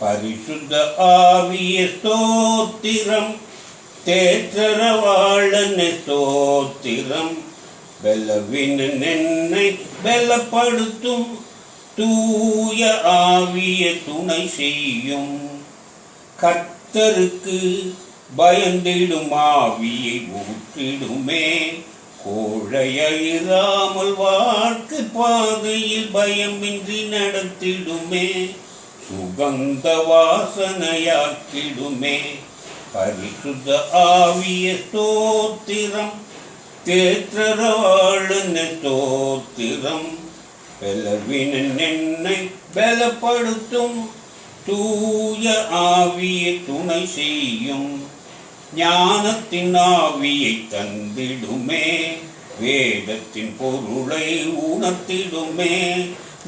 பரிசுத்த ஆவிய ஸ்தோத்திரம். தேற்றரவாளன ஸ்தோத்திரம். பலவின நென்னை பலப்படுத்தும். தூய ஆவிய துணை செய்யும். கர்த்தருக்கு பயந்திடும் ஆவியை ஊற்றிடுமே. கோழையிராமல் வாழ்க்கை பாதையில் பயமின்றி நடத்திடுமே. சுகந்த வாசனையாக்கிடுமே பரிசுத்த ஆவிய ஸ்தோத்திரம் தேற்றரவாளன ஸ்தோத்திரம். பலவின என்னை பலப்படுத்தும் தூய ஆவியை துணை செய்யும். ஞானத்தின் ஆவியை தந்திடுமே வேதத்தின் பொருளை உணர்த்திடுமே.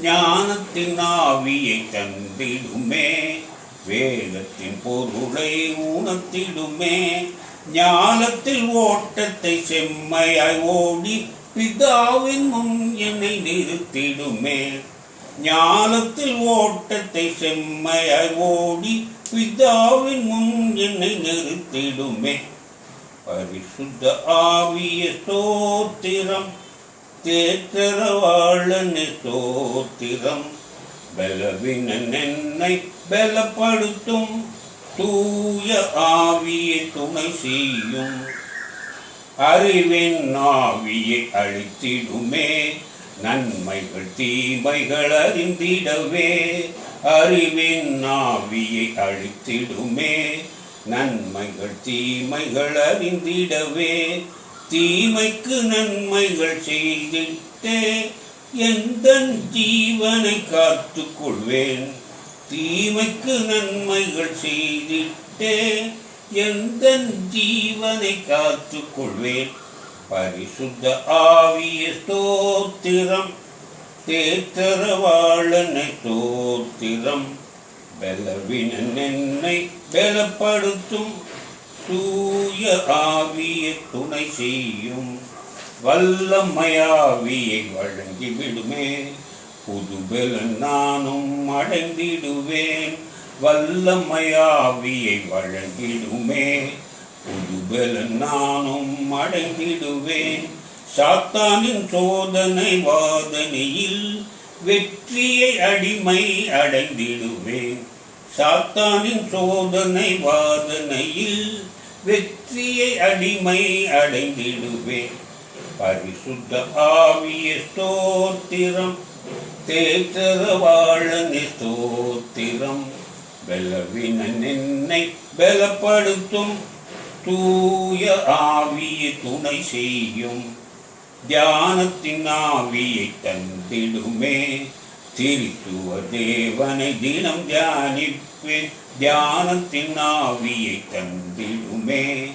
ஞானத்தின் ஆவியை தந்திடுமே வேதத்தின் பொருளை உணர்த்திடுமே ஞானத்தில் ஓட்டத்தை செம்மையாய் ஓடி பிதாவின் முன் என்னை நிறுத்திடுமே ஞானத்தில் ஓட்டத்தை செம்மையாய் ஓடி பிதாவின் முன் என்னை நிறுத்திடுமே பரிசுத்த ஆவிய ஸ்தோத்திரம் தேற்றரவாளன சோத்திரம் பலவின என்னை பலப்படுத்தும். தூய ஆவியை துணை செய்யும். அறிவின் ஆவியை அழித்திடுமே. நன்மைகள் தீமைகள் அறிந்திடவே. அறிவின் ஆவியை அழித்திடுமே. நன்மைகள் தீமைகள் அறிந்திடவே. தீமைக்கு நன்மைகள் செய்திட்டே எந்த ஜீவனை காத்துக் கொள்வேன் தீமைக்கு நன்மைகள் செய்திட்டே எந்த ஜீவனை காத்துக் கொள்வேன் பரிசுத்த ஆவிய ஸ்தோத்திரம் தேத்தரவாளனை ஸ்தோத்திரம். பலவினன் என்னை பலப்படுத்தும். தூய ஆவிய துணை செய்யும் வல்லமையாவியை வழங்கி விடுமே புதுபெலன் நானும் அடைந்திடுவேன். வல்லமையாவியை வழங்கிடுமே. புதுபெலன் நானும் அடைந்திடுவேன். சாத்தானின் சோதனை வாதனையில் வெற்றியை அடிமை அடைந்திடுவேன். சாத்தானின் சோதனை வாதனையில் வெற்றியை அடிமை அடைந்திடுவே. பரிசுத்த ஆவிய ஸ்தோத்திரம். தேற்றரவாழன ஸ்தோத்திரம். பலவின என்னை பலப்படுத்தும். தூய ஆவிய துணை செய்யும். தியானத்தின் ஆவியை தந்திடுமே. தேவனை தினம் தியானிப்பேன் தியானத்தின் ஆவியை தந்திடுமே.